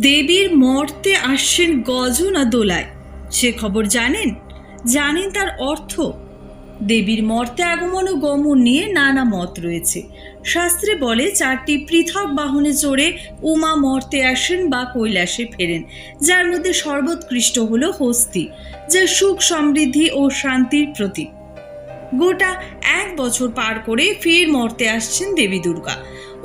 দেবীর মর্তে আসছেন গজ না দোলায়। সে খবর জানেন? জানেন তার অর্থ। দেবীর মর্তে আগমন ও গমন নিয়ে নানা মত রয়েছে। শাস্ত্রে বলে, চারটি পৃথক বাহনে চড়ে উমা মর্তে আসেন বা কৈলাসে ফেরেন, যার মধ্যে সর্বোৎকৃষ্ট হল হস্তি, যা সুখ, সমৃদ্ধি ও শান্তির প্রতীক। গোটা এক বছর পার করে ফের মর্তে আসছেন দেবী দুর্গা।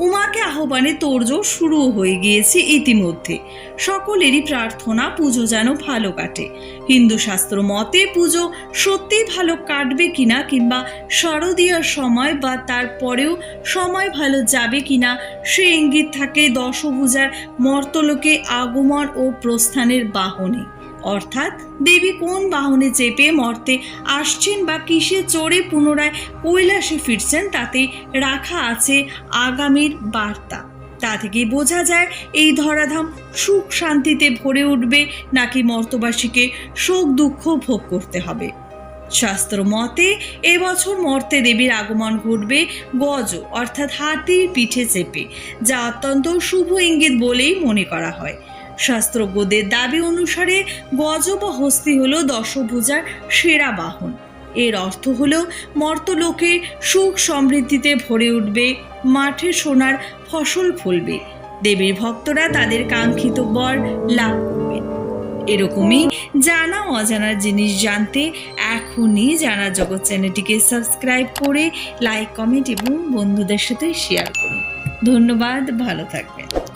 উমাকে আহ্বানে তোড়জোড় শুরু হয়ে গিয়েছে ইতিমধ্যে। সকলেরই প্রার্থনা পুজো যেন ভালো কাটে। হিন্দু শাস্ত্র মতে পুজো সত্যিই ভালো কাটবে কিনা কিংবা শারদীয়ার সময় বা তারপরেও সময় ভালো যাবে কিনা, সে ইঙ্গিত থাকে দশভূজার মর্তলোকে আগমন ও প্রস্থানের বাহনে। অর্থাৎ দেবী কোন বাহনে চেপে মর্তে আসছেন বা কিসে চড়ে পুনরায় কৈলাসে ফিরছেন তাতে রাখা আছে আগামীর বার্তা। তা থেকে বোঝা যায় এই ধরাধাম সুখ শান্তিতে ভরে উঠবে নাকি মর্তবাসীকে শোক দুঃখ ভোগ করতে হবে। শাস্ত্র মতে এবছর মর্তে দেবীর আগমন ঘটবে গজ, অর্থাৎ হাতির পিঠে চেপে, যা অত্যন্ত শুভ ইঙ্গিত বলেই মনে করা হয়। শাস্ত্রজ্ঞদের দাবি অনুসারে গজ বা হস্তি হল দশভুজার সেরা বাহন। এর অর্থ হল মর্তলোকে সুখ সমৃদ্ধিতে ভরে উঠবে, মাঠে সোনার ফসল ফলবে। দেবীর ভক্তরা তাদের কাঙ্ক্ষিত বর লাভ করবেন। এরকমই জানা অজানার জিনিস জানতে এখনই জানা জগৎ চ্যানেলটিকে সাবস্ক্রাইব করে লাইক, কমেন্ট এবং বন্ধুদের সাথে শেয়ার করুন। ধন্যবাদ, ভালো থাকবেন।